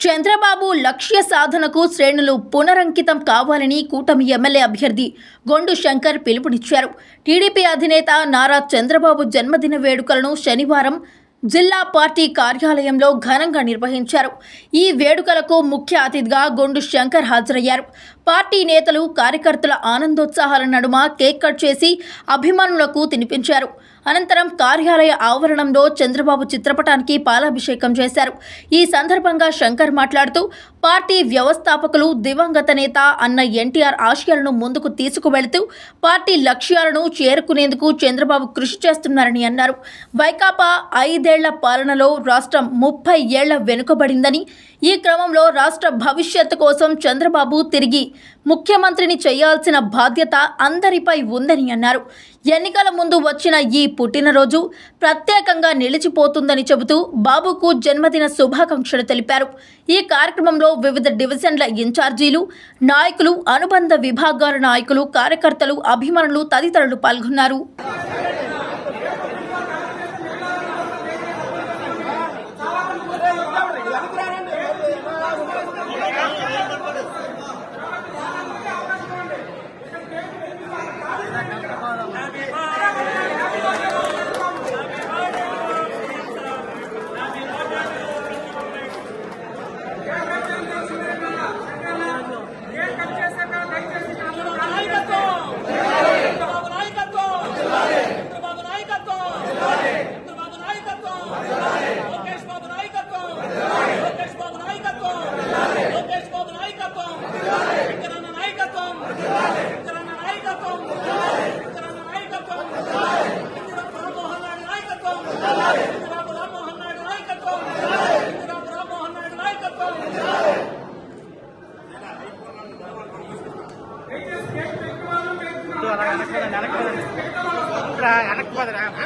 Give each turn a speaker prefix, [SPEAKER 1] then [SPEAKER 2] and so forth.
[SPEAKER 1] చంద్రబాబు లక్ష్య సాధనకు శ్రేణులు పునరంకితం కావాలని కూటమి ఎమ్మెల్యే అభ్యర్థి గొండు శంకర్ పిలుపునిచ్చారు. టీడీపీ అధినేత నారా చంద్రబాబు జన్మదిన వేడుకలను శనివారం జిల్లా పార్టీ కార్యాలయంలో ఘనంగా నిర్వహించారు. ఈ వేడుకలకు ముఖ్య అతిథిగా గొండు శంకర్ హాజరయ్యారు. పార్టీ నేతలు కార్యకర్తల ఆనందోత్సాహాల నడుమ కేక్ కట్ చేసి అభిమానులకు తినిపించారు. అనంతరం కార్యాలయ ఆవరణంలో చంద్రబాబు చిత్రపటానికి పాలాభిషేకం చేశారు. ఈ సందర్భంగా శంకర్ మాట్లాడుతూ పార్టీ వ్యవస్థాపకులు దివంగత నేత అన్న ఎన్టీఆర్ ఆశయాలను ముందుకు తీసుకువెళుతూ పార్టీ లక్ష్యాలను చేరుకునేందుకు చంద్రబాబు కృషి చేస్తున్నారని అన్నారు. వైకాపా ఐదేళ్ళ పాలనలో రాష్ట్రం ముప్పై ఏళ్ళ వెనుకబడిందని ఈ క్రమంలో రాష్ట్ర భవిష్యత్తు కోసం చంద్రబాబు తిరిగి ముఖ్యమంత్రిని చేయాల్సిన బాధ్యత అందరిపై ఉందని అన్నారు. ఎన్నికల ముందు వచ్చిన ఈ పుట్టినరోజు ప్రత్యేకంగా నిలిచిపోతుందని చెబుతూ బాబుకు జన్మదిన శుభాకాంక్షలు తెలిపారు. ఈ కార్యక్రమంలో వివిధ డివిజన్ల ఇన్ఛార్జీలు నాయకులు అనుబంధ విభాగాల నాయకులు కార్యకర్తలు అభిమానులు తదితరులు పాల్గొన్నారు.
[SPEAKER 2] நடக்குது. நடக்குது. நடக்குது நடக்குது.